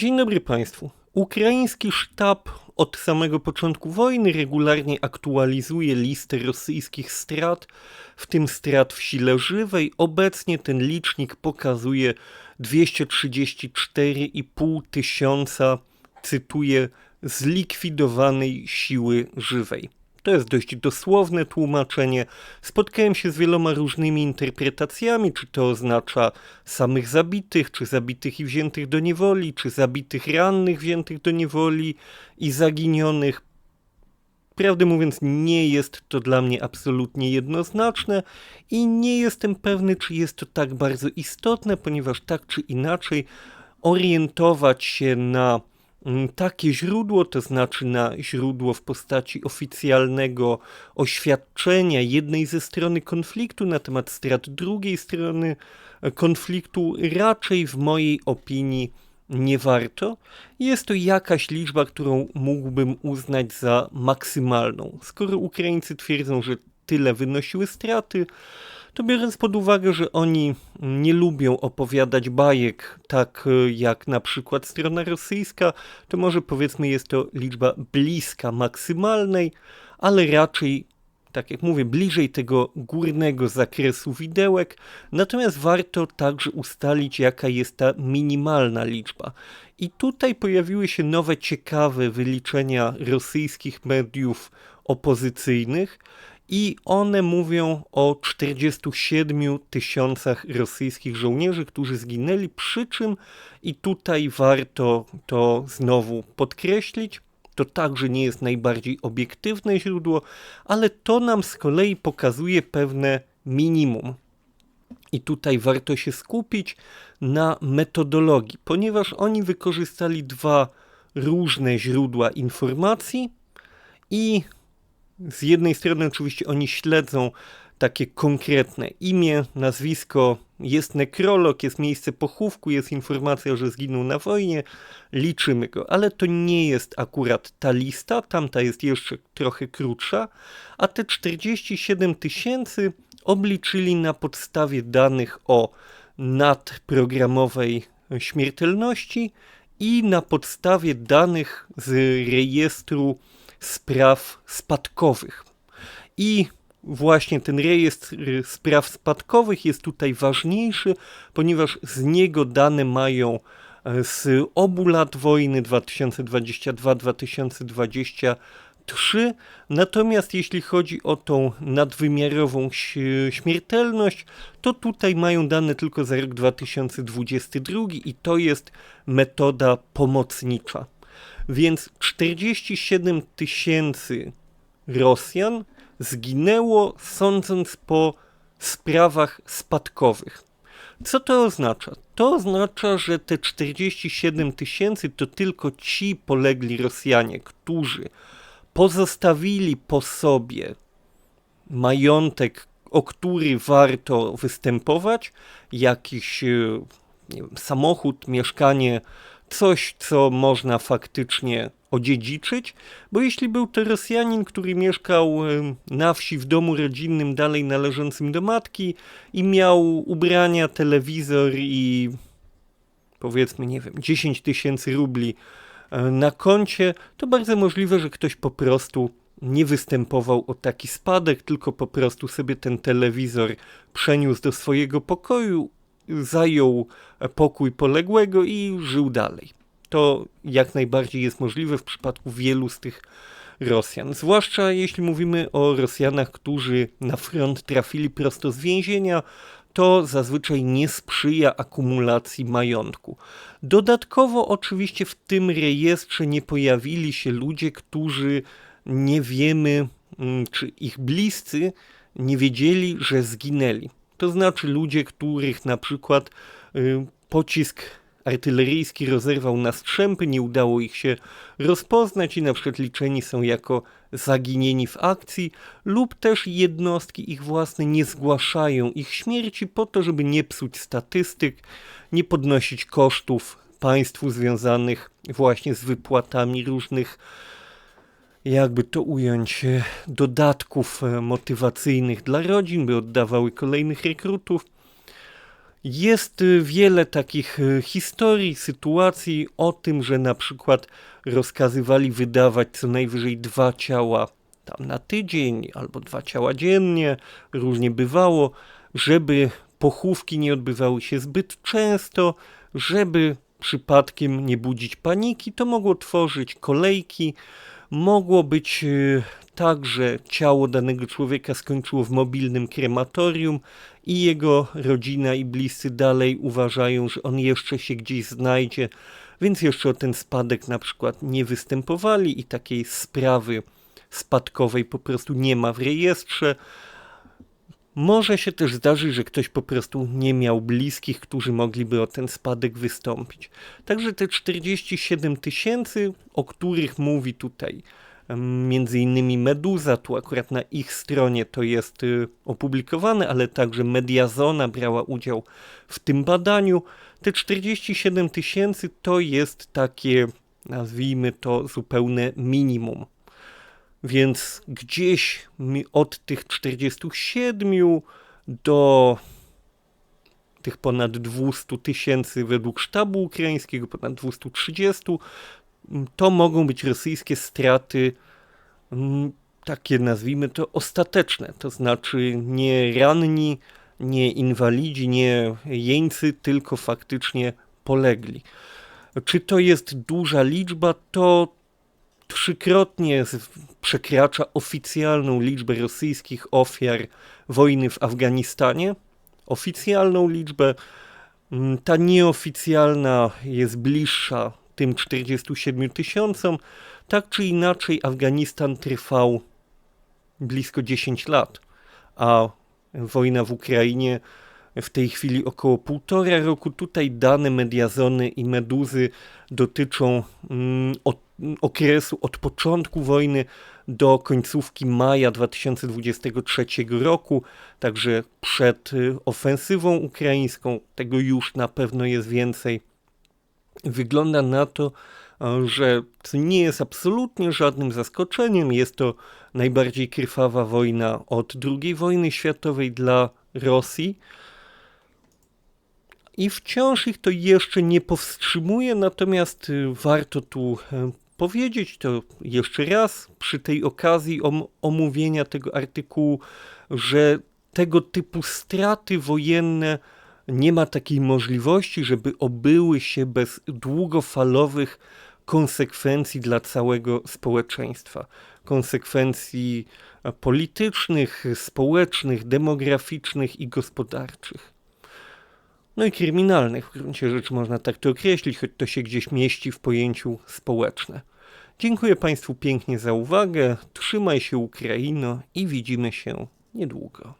Dzień dobry Państwu. Ukraiński sztab od samego początku wojny regularnie aktualizuje listę rosyjskich strat, w tym strat w sile żywej. Obecnie ten licznik pokazuje 234,5 tysiąca, cytuję, zlikwidowanej siły żywej. To jest dość dosłowne tłumaczenie. Spotkałem się z wieloma różnymi interpretacjami, czy to oznacza samych zabitych, czy zabitych i wziętych do niewoli, czy zabitych rannych wziętych do niewoli i zaginionych. Prawdę mówiąc, nie jest to dla mnie absolutnie jednoznaczne i nie jestem pewny, czy jest to tak bardzo istotne, ponieważ tak czy inaczej orientować się na takie źródło, to znaczy na źródło w postaci oficjalnego oświadczenia jednej ze strony konfliktu na temat strat drugiej strony e, konfliktu, raczej w mojej opinii nie warto. Jest to jakaś liczba, którą mógłbym uznać za maksymalną. Skoro Ukraińcy twierdzą, że tyle wynosiły straty, to biorąc pod uwagę, że oni nie lubią opowiadać bajek, tak e, jak na przykład strona rosyjska, to może powiedzmy jest to liczba bliska maksymalnej, ale raczej tak jak mówię, bliżej tego górnego zakresu widełek, natomiast warto także ustalić, jaka jest ta minimalna liczba. I tutaj pojawiły się nowe, ciekawe wyliczenia rosyjskich mediów opozycyjnych, i one mówią o 47 tysiącach rosyjskich żołnierzy, którzy zginęli, przy czym i tutaj warto to znowu podkreślić, to także nie jest najbardziej obiektywne źródło, ale to nam z kolei pokazuje pewne minimum. I tutaj warto się skupić na metodologii, ponieważ oni wykorzystali dwa różne źródła informacji i z jednej strony oczywiście oni śledzą takie konkretne imię, nazwisko, jest nekrolog, jest miejsce pochówku, jest informacja, że zginął na wojnie, liczymy go, ale to nie jest akurat ta lista, tamta jest jeszcze trochę krótsza, a te 47 tysięcy obliczyli na podstawie danych o nadprogramowej śmiertelności i na podstawie danych z rejestru spraw spadkowych. I właśnie ten rejestr spraw spadkowych jest tutaj ważniejszy, ponieważ z niego dane mają e, z obu lat wojny 2022-2023. Natomiast jeśli chodzi o tą nadwymiarową śmiertelność, to tutaj mają dane tylko za rok 2022 i to jest metoda pomocnicza. Więc 47 tysięcy Rosjan zginęło sądząc po sprawach spadkowych. Co to oznacza? To oznacza, że te 47 tysięcy to tylko ci polegli Rosjanie, którzy pozostawili po sobie majątek, o który warto występować, jakiś wiem, samochód, mieszkanie, coś, co można faktycznie odziedziczyć, bo jeśli był to Rosjanin, który mieszkał na wsi w domu rodzinnym dalej należącym do matki i miał ubrania, telewizor i powiedzmy, nie wiem, 10 tysięcy rubli e, na koncie, to bardzo możliwe, że ktoś po prostu nie występował o taki spadek, tylko po prostu sobie ten telewizor przeniósł do swojego pokoju, zajął pokój poległego i żył dalej. To jak najbardziej jest możliwe w przypadku wielu z tych Rosjan. Zwłaszcza jeśli mówimy o Rosjanach, którzy na front trafili prosto z więzienia, to zazwyczaj nie sprzyja akumulacji majątku. Dodatkowo, oczywiście, w tym rejestrze nie pojawili się ludzie, którzy nie wiemy, mm, czy ich bliscy nie wiedzieli, że zginęli. To znaczy ludzie, których na przykład y, pocisk artyleryjski rozerwał na strzępy, nie udało ich się rozpoznać i na przykład liczeni są jako zaginieni w akcji, lub też jednostki ich własne nie zgłaszają ich śmierci po to, żeby nie psuć statystyk, nie podnosić kosztów państwu związanych właśnie z wypłatami różnych jakby to ująć, e, dodatków e, motywacyjnych dla rodzin, by oddawały kolejnych rekrutów. Jest y, wiele takich historii, sytuacji o tym, że na przykład rozkazywali wydawać co najwyżej dwa ciała tam na tydzień albo dwa ciała dziennie, różnie bywało, żeby pochówki nie odbywały się zbyt często, żeby przypadkiem nie budzić paniki, to mogło tworzyć kolejki, mogło być y, tak, że ciało danego człowieka skończyło w mobilnym krematorium i jego rodzina i bliscy dalej uważają, że on jeszcze się gdzieś znajdzie, więc jeszcze o ten spadek na przykład nie występowali i takiej sprawy spadkowej po prostu nie ma w rejestrze. Może się też zdarzyć, że ktoś po prostu nie miał bliskich, którzy mogliby o ten spadek wystąpić. Także te 47 tysięcy, o których mówi tutaj między innymi Meduza, tu akurat na ich stronie to jest y, opublikowane, ale także Mediazona brała udział w tym badaniu. Te 47 tysięcy to jest takie, nazwijmy to, zupełne minimum. Więc gdzieś od tych 47 do tych ponad 200 tysięcy według sztabu ukraińskiego, ponad 230, to mogą być rosyjskie straty takie nazwijmy to ostateczne, to znaczy nie ranni, nie inwalidzi, nie jeńcy, tylko faktycznie polegli. Czy to jest duża liczba? To trzykrotnie przekracza oficjalną liczbę rosyjskich ofiar wojny w Afganistanie. Oficjalną liczbę. Mm, ta nieoficjalna jest bliższa tym 47 tysiącom. Tak czy inaczej, Afganistan trwał blisko 10 lat, a wojna w Ukrainie w tej chwili około półtora roku. Tutaj dane Mediazony i Meduzy dotyczą mm, od, okresu od początku wojny do końcówki maja 2023 roku, także przed y, ofensywą ukraińską. Tego już na pewno jest więcej. Wygląda na to, że to nie jest absolutnie żadnym zaskoczeniem. Jest to najbardziej krwawa wojna od II wojny światowej dla Rosji. I wciąż ich to jeszcze nie powstrzymuje, natomiast y, warto tu e, powiedzieć to jeszcze raz przy tej okazji omówienia tego artykułu, że tego typu straty wojenne nie ma takiej możliwości, żeby obyły się bez długofalowych konsekwencji dla całego społeczeństwa. Konsekwencji politycznych, społecznych, demograficznych i gospodarczych. No i kryminalnych, w gruncie rzeczy można tak to określić, choć to się gdzieś mieści w pojęciu społeczne. Dziękuję Państwu pięknie za uwagę, trzymaj się Ukraino i widzimy się niedługo.